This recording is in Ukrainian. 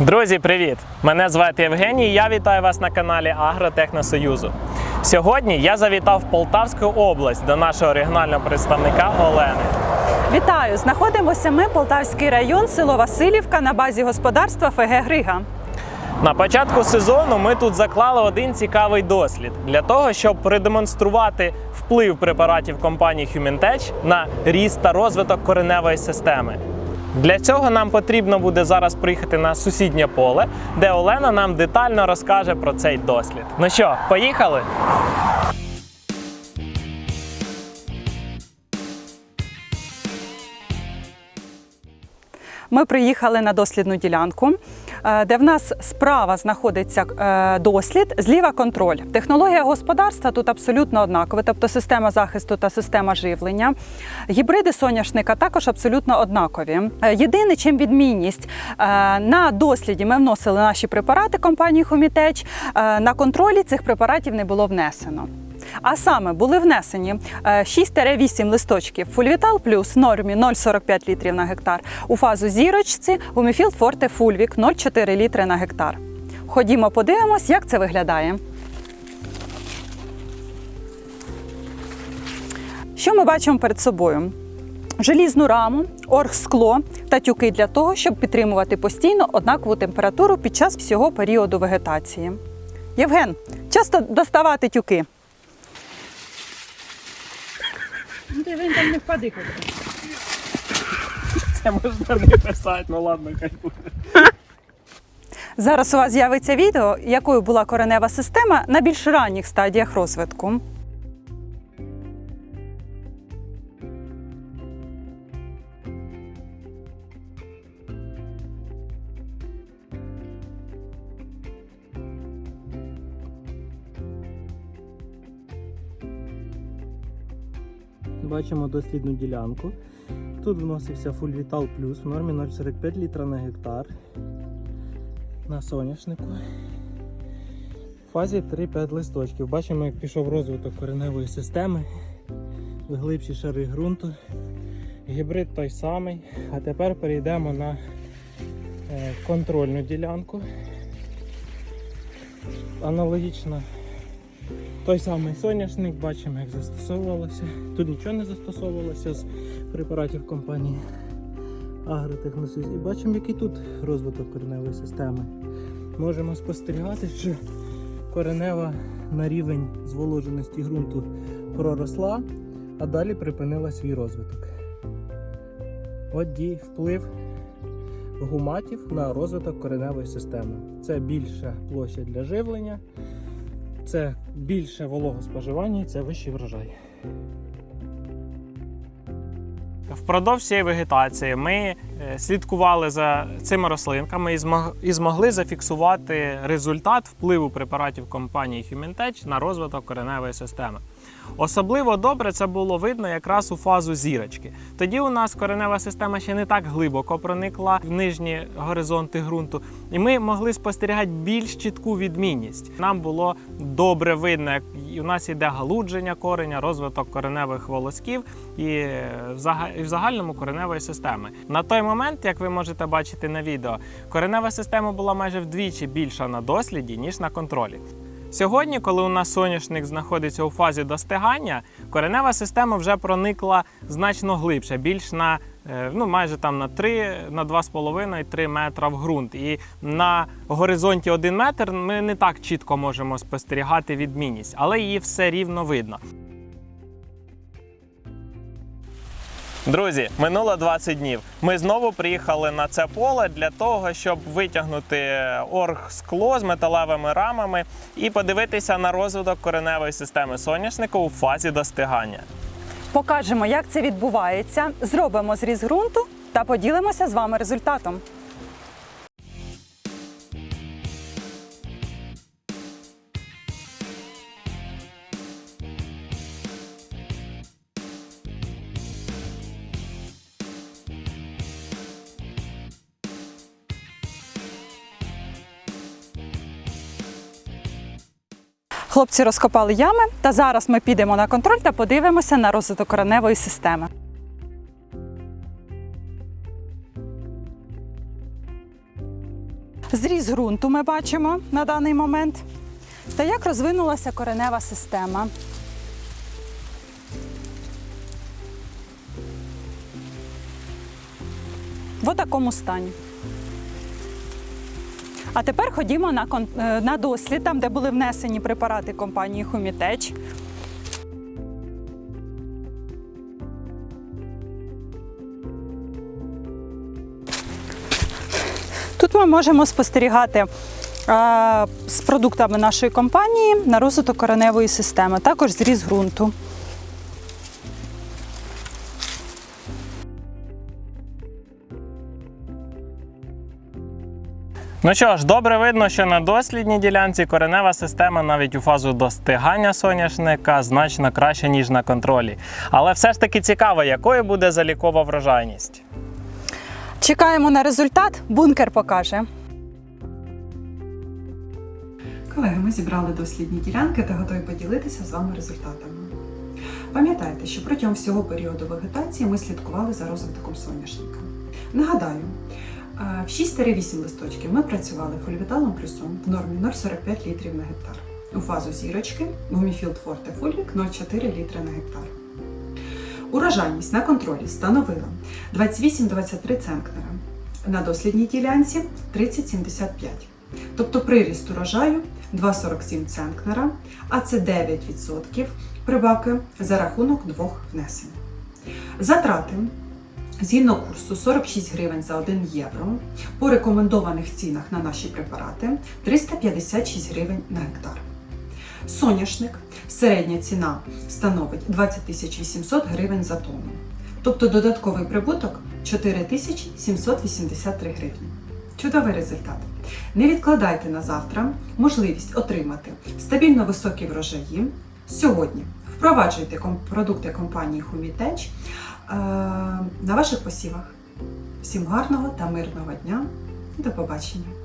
Друзі, привіт! Мене звати Євгеній. і Я вітаю вас на каналі Агротехносоюзу. Сьогодні я завітав в Полтавську область до нашого регіонального представника Олени. Вітаю! Знаходимося ми Полтавський район, село Васильівка на базі господарства ФГ Грига. На початку сезону ми тут заклали один цікавий дослід для того, щоб продемонструвати вплив препаратів компанії HumanTech на ріст та розвиток кореневої системи. Для цього нам потрібно буде зараз приїхати на сусіднє поле, де Олена нам детально розкаже про цей дослід. Ну що, поїхали? Ми приїхали на дослідну ділянку, де в нас справа знаходиться е, дослід, зліва контроль. Технологія господарства тут абсолютно однакова, тобто система захисту та система живлення. Гібриди соняшника також абсолютно однакові. Е, Єдине, чим відмінність е, на досліді ми вносили наші препарати компанії Хомітеч. На контролі цих препаратів не було внесено. А саме були внесені е, 6-8 листочків Фульвітал плюс нормі 0,45 літрів на гектар. У фазу зірочці Гуміфілд Форте Фульвік 0,4 літри на гектар. Ходімо, подивимось, як це виглядає. Що ми бачимо перед собою? Желізну раму, оргскло та тюки для того, щоб підтримувати постійно однакову температуру під час всього періоду вегетації. Євген, часто доставати тюки. Ну ти він там не впади хоч. Це можна не писати, ну ладно, хай буде. Зараз у вас з'явиться відео, якою була коренева система на більш ранніх стадіях розвитку. Бачимо дослідну ділянку. Тут вносився Фульвітал Плюс в нормі 0,45 літра на гектар на соняшнику. В фазі 3-5 листочків. Бачимо, як пішов розвиток кореневої системи, глибші шари ґрунту. Гібрид той самий. А тепер перейдемо на е, контрольну ділянку. Аналогічно той самий соняшник, бачимо, як застосовувалося. Тут нічого не застосовувалося з препаратів компанії Агротехносоюз. І бачимо, який тут розвиток кореневої системи. Можемо спостерігати, що коренева на рівень зволоженості ґрунту проросла, а далі припинила свій розвиток. От дій вплив гуматів на розвиток кореневої системи. Це більша площа для живлення, це більше вологоспоживання і це вищий врожай. Впродовж цієї вегетації ми е, слідкували за цими рослинками і змогли зафіксувати результат впливу препаратів компанії Humintech на розвиток кореневої системи. Особливо добре це було видно якраз у фазу зірочки. Тоді у нас коренева система ще не так глибоко проникла в нижні горизонти ґрунту, і ми могли спостерігати більш чітку відмінність. Нам було добре видно, як у нас йде галудження кореня, розвиток кореневих волосків е, і в загальному кореневої системи. На той момент, як ви можете бачити на відео, коренева система була майже вдвічі більша на досліді, ніж на контролі. Сьогодні, коли у нас соняшник знаходиться у фазі достигання, коренева система вже проникла значно глибше, більш на е, ну, майже там на 3, на 2,5-3 метра в ґрунт. І на горизонті 1 метр ми не так чітко можемо спостерігати відмінність, але її все рівно видно. Друзі, минуло 20 днів. Ми знову приїхали на це поле для того, щоб витягнути оргскло з металевими рамами і подивитися на розвиток кореневої системи соняшника у фазі достигання. Покажемо, як це відбувається, зробимо зріз ґрунту та поділимося з вами результатом. Хлопці розкопали ями, та зараз ми підемо на контроль та подивимося на розвиток кореневої системи. Зріз ґрунту ми бачимо на даний момент. Та як розвинулася коренева система. В такому стані. А тепер ходімо на, кон- е, на дослід, там, де були внесені препарати компанії Хумітеч. Тут ми можемо спостерігати з продуктами нашої компанії на розвиток кореневої системи, також зріз ґрунту. Ну що ж, добре видно, що на дослідній ділянці коренева система навіть у фазу достигання соняшника значно краще, ніж на контролі. Але все ж таки цікаво, якою буде залікова врожайність. Чекаємо на результат, бункер покаже. Колеги, ми зібрали дослідні ділянки та готові поділитися з вами результатами. Пам'ятайте, що протягом всього періоду вегетації ми слідкували за розвитком соняшника. Нагадаю, в 6-8 листочків ми працювали фольвіталом плюсом в нормі 0,45 літрів на гектар. У фазу зірочки Гуміфілд Форте Фульвік 0,4 літри на гектар. Урожайність на контролі становила 28-23 центнера. На дослідній ділянці 30-75. Тобто приріст урожаю 2,47 центнера, а це 9% прибавки за рахунок двох внесень. Затрати згідно курсу 46 гривень за 1 євро. По рекомендованих цінах на наші препарати 356 гривень на гектар. Соняшник середня ціна становить 20 800 гривень за тонну. Тобто додатковий прибуток 4783 гривні. Чудовий результат. Не відкладайте на завтра можливість отримати стабільно високі врожаї. Сьогодні впроваджуйте продукти компанії Хумітеч на ваших посівах. Всім гарного та мирного дня. До побачення!